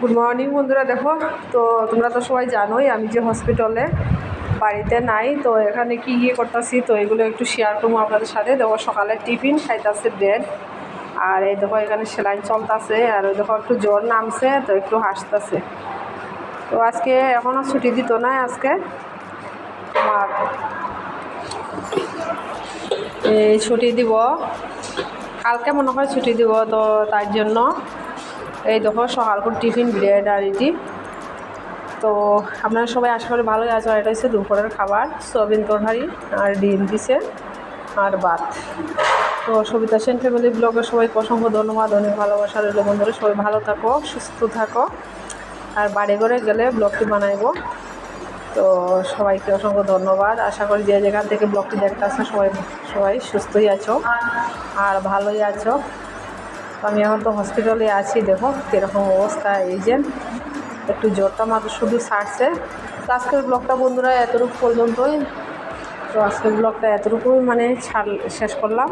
Good morning বন্ধুরা, দেখো, তো তোমরা তো সবাই জানোই আমি যে হসপিটালে বাড়িতে নাই, তো এখানে কি গিয়ে করতেছি, তো এগুলো একটু শেয়ার করব আপনাদের সাথে। দেখো, সকালে টিফিন, খাইতেছে ব্রেড আর এই দেখো, এখানে সেলাইন চলতেছে, আর ওই দেখো, একটু জ্বর নামছে, তো একটু হাসতেছে। তো আজকে এখনও ছুটি দিত না আজকে। তোমার এই ছুটি দিব, কালকে মনে হয় ছুটি দিব, তো তার জন্য এই দেখো সকালপুর টিফিন ব্রেড আর এটি তো আপনারা সবাই আশা করি ভালোই আছো। আর এটা হচ্ছে দুপুরের খাবার সোয়াবিন তরকারি আর ডিম দিছে আর ভাত। তো সবিতা সেন ফ্যামিলি ব্লগের সবাইকে অসংখ্য ধন্যবাদ, অনেক ভালোবাসা রইল বন্ধুরা। সবাই ভালো থাকো, সুস্থ থাকো। আর বাড়ি ঘরে গেলে ব্লগটি বানাইবো। তো সবাইকে অসংখ্য ধন্যবাদ। আশা করি যে যেখান থেকে ব্লগটি দেখতে আসছে সবাই সবাই সুস্থই আছো। আর ভালোই আছো। আমি এখন তো হসপিটালে আছি, দেখো কীরকম অবস্থা, এই যে একটু জ্বরটা মাত্র শুধু সারছে তো আজকের ব্লগটা বন্ধুরা এতটুকু পর্যন্তই। তো আজকের ব্লগটা এতটুকুই মানে ছাড় শেষ করলাম।